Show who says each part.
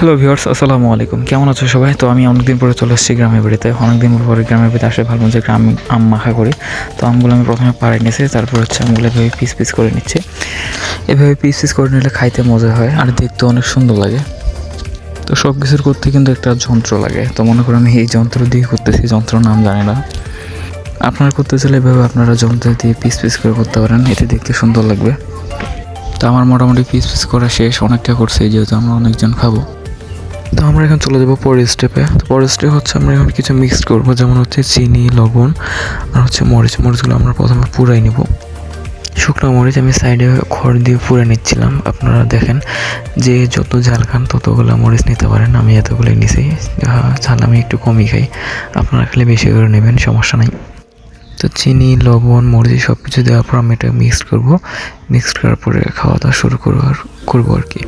Speaker 1: Hello viewers আসসালামু আলাইকুম। কেমন আছো সবাই? তো আমি অনেকদিন পরে চলে এসেছি গ্রামের বাড়িতে। অনেকদিন পরে গ্রামের বাড়িতে আসে ভালো যে গ্রাম আম মাখা করি। তো আমগুলো আমি প্রথমে পাড়াই নিয়েছি, তারপর হচ্ছে আমগুলো এভাবে পিস পিস করে নিচ্ছি। এভাবে পিস পিস করে নিলে খাইতে মজা হয় আর দেখতে অনেক সুন্দর লাগে। তো সব কিছুর করতে কিন্তু একটা যন্ত্র লাগে। তো মনে করো আমি এই যন্ত্র দিয়ে করতেছি যন্ত্র নাম জানি না। আপনারা করতে চাইলে এভাবে আপনারা যন্ত্র দিয়ে পিস পিস করে করতে পারেন, এতে দেখতে সুন্দর লাগবে। তো আমার মোটামুটি পিস পিস করা শেষ, অনেকটা করছে, যেহেতু আমরা অনেকজন খাব। তো আমরা এখন চলে যাব পরের স্টেপে তো পরের স্টেপ হচ্ছে আমরা এখন কিছু মিক্সড করব, যেমন হচ্ছে চিনি, লবণ আর হচ্ছে মরিচ। মরিচগুলো আমরা প্রথমে পুরাই নিব। শুকনো মরিচ আমি সাইডে খড় দিয়ে পুড়ে নিচ্ছিলাম। আপনারা দেখেন যে যত ঝাল খান ততগুলো মরিচ নিতে পারেন। আমি এতগুলোই নিছি। ঝাল আমি একটু কমই খাই। আপনারা খালি বেশি করে নেবেন, সমস্যা নাই। তো চিনি, লবণ, মরিচ সব কিছু দেওয়ার পর আমি এটা মিক্সড করব। মিক্সড করার পরে খাওয়া দাওয়া শুরু করব আর করব আর কি।